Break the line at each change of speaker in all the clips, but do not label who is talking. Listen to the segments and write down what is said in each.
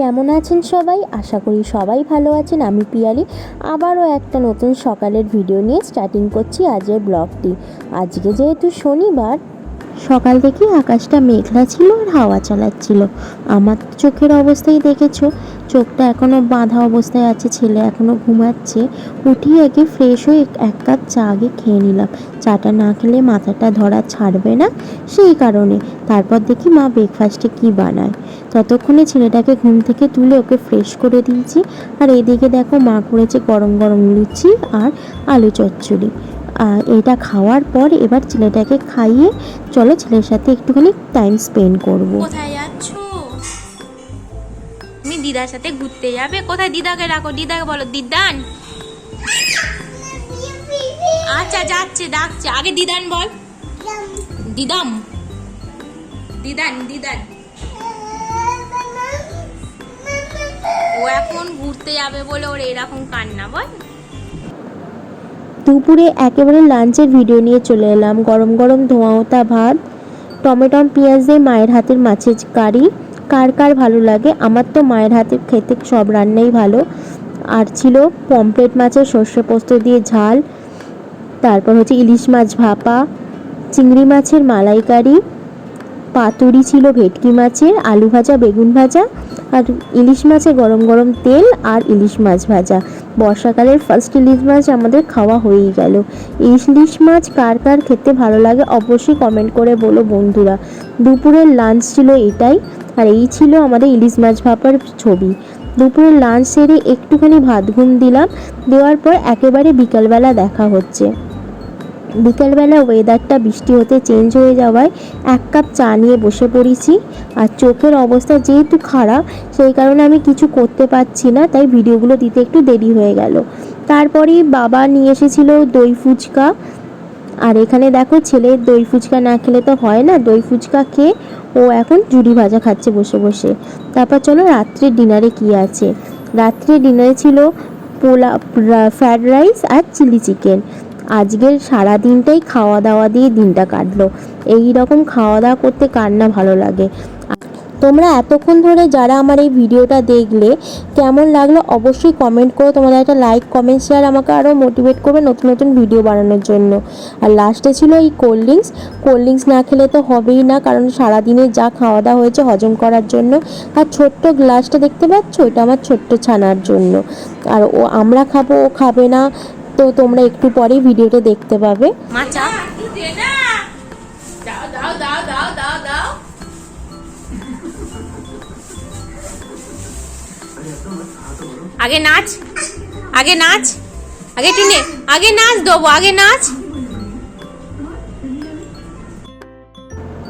কেমন আছেন সবাই? আশা করি সবাই ভালো আছেন। আমি পিয়ালি। আবারও একটা নতুন সকালের ভিডিও নিয়ে স্টার্টিং করছি আজের ব্লগটি। আজকে যেহেতু শনিবার সকাল থেকে আকাশটা মেঘলা ছিল আর হাওয়া চালাচ্ছিল। আমার চোখের অবস্থাই দেখেছ, চোখটা এখনও বাঁধা অবস্থায় আছে, ছেলে এখনও ঘুমাচ্ছে। উঠিয়ে আগে ফ্রেশ হয়ে এক কাপ চা আগে খেয়ে নিলাম। চাটা না খেলে মাথাটা ধরা ছাড়বে না সেই কারণে। তারপর দেখি মা ব্রেকফাস্টে কি বানায়। ততক্ষণে ছেলেটাকে ঘুম থেকে তুলে ওকে ফ্রেশ করে দিয়েছি। আর এদিকে দেখো মা করেছে গরম গরম লুচি আর আলু চচ্চড়ি। এটা খাওয়ার পর এবার ছেলেটাকে খাইয়ে চলো ছেলের সাথে একটুখানি টাইম স্পেন্ড করব।
কোথায় যাচ্ছ? তুমি দিদার সাথে ঘুরতে যাবে? কোথায়? দিদাকে ডাকো, দিদাকে বলো, দিদান। আচ্ছা যাচ্ছে, ডাকছে। আগে দিদান বল। দিদাম। দিদান দিদান। ও এখন ঘুরতে যাবে বলে ওর এরকম কান্না, বল।
দুপুরে একেবারে লাঞ্চের ভিডিও নিয়ে চলে এলাম। গরম গরম ধোঁয়া ওঠা ভাত টমেটম পেঁয়াজ দিয়ে মায়ের হাতের মাছের কারি। কার কার ভালো লাগে? আমার তো মায়ের হাতের খেতে সব রান্নাই ভালো। আর ছিল পমপ্লেট মাছের সর্ষে পোস্ত দিয়ে ঝাল। তারপর হচ্ছে ইলিশ মাছ ভাপা, চিংড়ি মাছের মালাইকারি, পাতুরি ছিল ভেটকি মাছের, আলু ভাজা, বেগুন ভাজা আর ইলিশ মাছে গরম গরম তেল আর ইলিশ মাছ ভাজা। বর্ষাকালের ফার্স্ট ইলিশ মাছ আমাদের খাওয়া হয়েই গেল। ইলিশ মাছ কার কার খেতে ভালো লাগে অবশ্যই কমেন্ট করে বলো বন্ধুরা। দুপুরের লাঞ্চ ছিল এটাই, আর এই ছিল আমাদের ইলিশ মাছ ভাপার ছবি। দুপুরের লাঞ্চ সেরে একটুখানি ভাত ঘুম দিলাম, দেওয়ার পর একেবারে বিকালবেলা দেখা হচ্ছে। বিকেলবেলা ওয়েদারটা বৃষ্টি হতে চেঞ্জ হয়ে যাওয়ায় এক কাপ চা নিয়ে বসে পড়েছি। আর চোখের অবস্থা যেহেতু খারাপ, সেই কারণে আমি কিছু করতে পারছি না, তাই ভিডিওগুলো দিতে একটু দেরি হয়ে গেল। তারপরেই বাবা নিয়ে এসেছিল দই ফুচকা। আর এখানে দেখো ছেলে দই ফুচকা না খেলে তো হয় না, দই ফুচকা খেয়ে ও এখন জুড়ি ভাজা খাচ্ছে বসে বসে। তারপর চলো রাত্রের ডিনারে কি আছে? রাত্রে ডিনারে ছিল পোলা ফ্রায়েড রাইস আর চিলি চিকেন আজকের সারা দিনটাই খাওয়া দাওয়া দিয়ে দিনটা কাটলো। এই রকম খাওয়া দাওয়া করতে কার না ভালো লাগে? তোমরা এতক্ষণ ধরে যারা আমার এই ভিডিওটা দেখলে, কেমন লাগল অবশ্যই কমেন্ট করো তোমাদের একটা লাইক কমেন্ট শেয়ার আমাকে আরও মোটিভেট করবে নতুন নতুন ভিডিও বানানোর জন্য। আর লাস্টে ছিল এই কোল্ড ড্রিঙ্কস কোল্ড ড্রিঙ্কস না খেলে তো হবেই না, কারণ সারাদিনে যা খাওয়া দাওয়া হয়েছে হজম করার জন্য। আর ছোট্ট গ্লাসটা দেখতে পাচ্ছ? এটা আমার ছোট্ট ছানার জন্য। আর ও আমরা খাব, ও খাবে না। তো তোমরা একটু পরেই ভিডিওটা দেখতে পাবে।
আগে নাচ আগে নাচ, আগে টিনে, আগে নাচ, দেবো, আগে নাচ।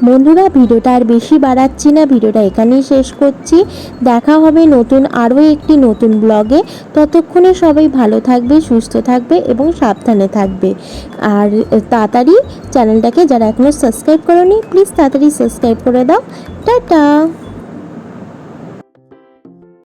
বন্ধুরা, ভিডিওটা আর বেশি বাড়াচ্ছি না, ভিডিওটা এখানেই শেষ করছি। দেখা হবে নতুন আরও একটি নতুন ব্লগে। ততক্ষণে সবাই ভালো থাকবে, সুস্থ থাকবে এবং সাবধানে থাকবে। আর তাড়াতাড়ি চ্যানেলটাকে যারা এখনও সাবস্ক্রাইব করোনি, প্লিজ তাড়াতাড়ি সাবস্ক্রাইব করে দাও। টাটা!